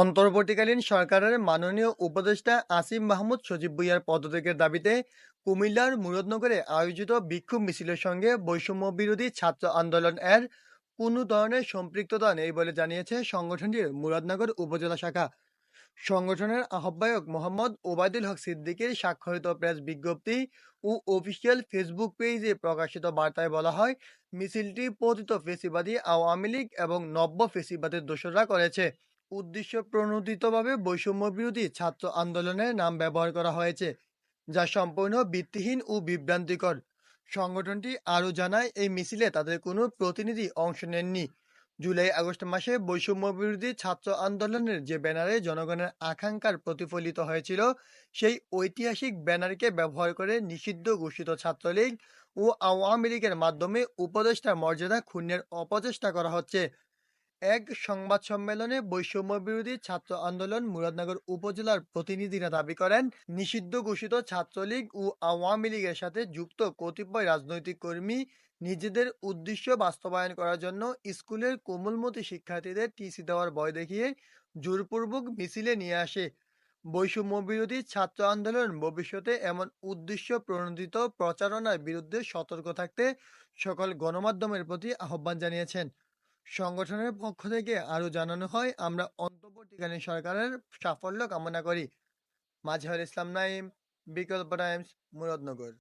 অন্তর্বর্তীকালীন সরকারের মাননীয় উপদেষ্টা আসিম মাহমুদ সজীব ভুঁইয়ার পদত্যাগের দাবিতে কুমিল্লার মুরদনগরে আয়োজিত বিক্ষোভ মিছিলের সঙ্গে বৈষম্য বিরোধী ছাত্র আন্দোলন এর কোনো ধরনের সম্পৃক্ততা নেই বলে জানিয়েছে সংগঠনটির মুরাদনগর উপজেলা শাখা। সংগঠনের আহ্বায়ক মোহাম্মদ ওবায়দুল হক সিদ্দিকের স্বাক্ষরিত প্রেস বিজ্ঞপ্তি ও অফিসিয়াল ফেসবুক পেজে প্রকাশিত বার্তায় বলা হয়, মিছিলটি পতিত ফেসিবাদী আওয়ামী লীগ এবং নব্য ফেসিবাদের দোষরা করেছে। উদ্দেশ্য প্রণোদিতভাবে বৈষম্য বিরোধী ছাত্র আন্দোলনের নাম ব্যবহার করা হয়েছে, যা সম্পূর্ণ ভিত্তিহীন ও বিভ্রান্তিকর। সংগঠনটি আরও জানায়, এই মিছিলে তাদের কোনো প্রতিনিধি অংশ নেননি। জুলাই আগস্ট মাসে বৈষম্য বিরোধী ছাত্র আন্দোলনের যে ব্যানারে জনগণের আকাঙ্ক্ষার প্রতিফলিত হয়েছিল, সেই ঐতিহাসিক ব্যানারকে ব্যবহার করে নিষিদ্ধ ঘোষিত ছাত্রলীগ ও আওয়ামী লীগের মাধ্যমে উপদেষ্টার মর্যাদা ক্ষুণ্ণের অপচেষ্টা করা হচ্ছে। এক সংবাদ সম্মেলনে বৈষম্য বিরোধী ছাত্র আন্দোলন মুরাদনগর উপজেলার প্রতিনিধিরা দাবি করেন, নিষিদ্ধ ঘোষিত ছাত্রলীগ ও আওয়ামী লীগের সাথে যুক্ত কতিপয় রাজনৈতিক কর্মী নিজেদের উদ্দেশ্য বাস্তবায়ন করার জন্য স্কুলের কোমলমতি শিক্ষার্থীদের টিসি দেওয়ার ভয় দেখিয়ে জোরপূর্বক মিছিলে নিয়ে আসে। বৈষম্য বিরোধী ছাত্র আন্দোলন ভবিষ্যতে এমন উদ্দেশ্য প্রণোদিত প্রচারণার বিরুদ্ধে সতর্ক থাকতে সকল গণমাধ্যমের প্রতি আহ্বান জানিয়েছেন। সংগঠনের পক্ষ থেকে আরও জানানো হয়, আমরা অন্তর্বর্তীকালীন সরকারের সাফল্য কামনা করি। মাঝহর ইসলাম নাইম বিকল্প টাইমস, মুরাদনগর।